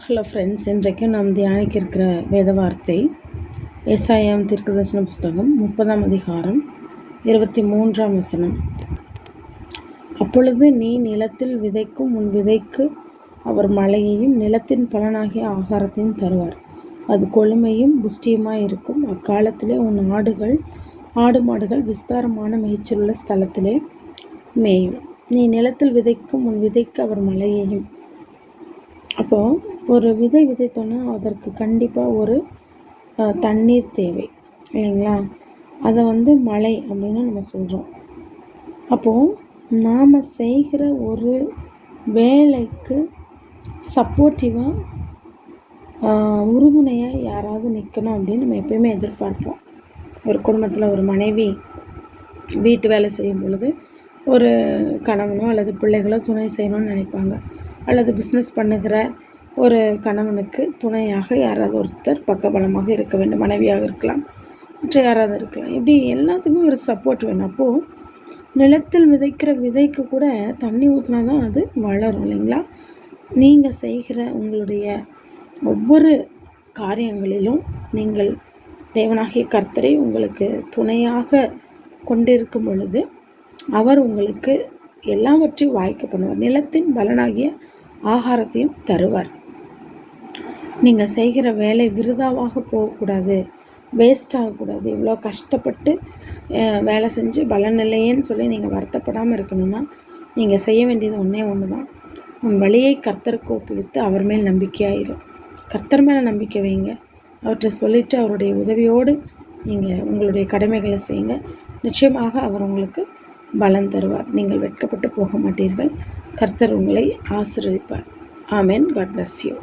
Hello friends இன்றைக்கு நாம் தியானிக்க இருக்கிற வேத வார்த்தை எஸ்ஐஎம் தீர்க்கதர்சன புஸ்தகம் முப்பதாம் அதிகாரம் இருபத்தி மூன்றாம் வசனம். அப்பொழுது நீ நிலத்தில் விதைக்கும் உன் விதைக்கு அவர் மழையையும் நிலத்தின் பலனாகிய ஆகாரத்தையும் தருவார். அது கொழுமையும் புஷ்டியுமாய் இருக்கும். அக்காலத்திலே உன் ஆடுகள் ஆடு மாடுகள் விஸ்தாரமான மேய்ச்சலுள்ள ஸ்தலத்திலே மேயும். நீ நிலத்தில் விதைக்கும் உன் விதைக்கு அவர் மழையையும். அப்போது ஒரு விதை விதைத்தோன்னா அதற்கு கண்டிப்பாக ஒரு தண்ணீர் தேவை இல்லைங்களா? அதை வந்து மழை அப்படின்னு நம்ம சொல்கிறோம் அப்போது நாம் செய்கிற ஒரு வேலைக்கு சப்போர்ட்டிவாக உறுதுணையாக யாராவது நிற்கணும் அப்படின்னு நம்ம எப்பயுமே எதிர்பார்ப்போம். ஒரு குடும்பத்தில் ஒரு மனைவி வீட்டு வேலை செய்யும் பொழுது ஒரு கணவனோ அல்லது பிள்ளைகளோ துணை செய்யணும்னு நினைப்பாங்க. அல்லது பிஸ்னஸ் பண்ணுகிற ஒரு கணவனுக்கு துணையாக யாராவது ஒருத்தர் பக்கபலமாக இருக்க வேண்டும் மனைவியாக இருக்கலாம் மற்ற யாராவது இருக்கலாம். இப்படி எல்லாத்துக்குமே ஒரு சப்போர்ட் வேணும். அப்போது நிலத்தில் விதைக்கிற விதைக்கு கூட தண்ணி ஊற்றினா தான் அது வளரும் இல்லைங்களா? நீங்கள் செய்கிற உங்களுடைய ஒவ்வொரு காரியங்களிலும் நீங்கள் தேவனாகிய கர்த்தரை உங்களுக்கு துணையாக கொண்டிருக்கும் பொழுது அவர் உங்களுக்கு எல்லாவற்றையும் வாய்க்க பண்ணுவார். நிலத்தின் பலனாகிய ஆகாரத்தையும் தருவார். நீங்கள் செய்கிற வேலை விருதாவாக போகக்கூடாது வேஸ்ட் ஆகக்கூடாது. இவ்வளோ கஷ்டப்பட்டு வேலை செஞ்சு பலன் இல்லையேன்னு சொல்லி நீங்கள் வருத்தப்படாமல் இருக்கணும்னா நீங்கள் செய்ய வேண்டியது ஒன்றே ஒன்று தான் உன் வழியை கர்த்தருக்கு ஒப்புவித்து அவர் மேல் நம்பிக்கையாயிரும் கர்த்தர் மேலே நம்பிக்கை வைங்க. அவர்கிட்ட சொல்லிவிட்டு அவருடைய உதவியோடு நீங்கள் உங்களுடைய கடமைகளை செய்யுங்க. நிச்சயமாக அவர் உங்களுக்கு பலன் தருவார். நீங்கள் வெட்கப்பட்டு போக மாட்டீர்கள். கர்த்தர் உங்களை ஆசிர்வதிப்பார். ஆமேன். God bless you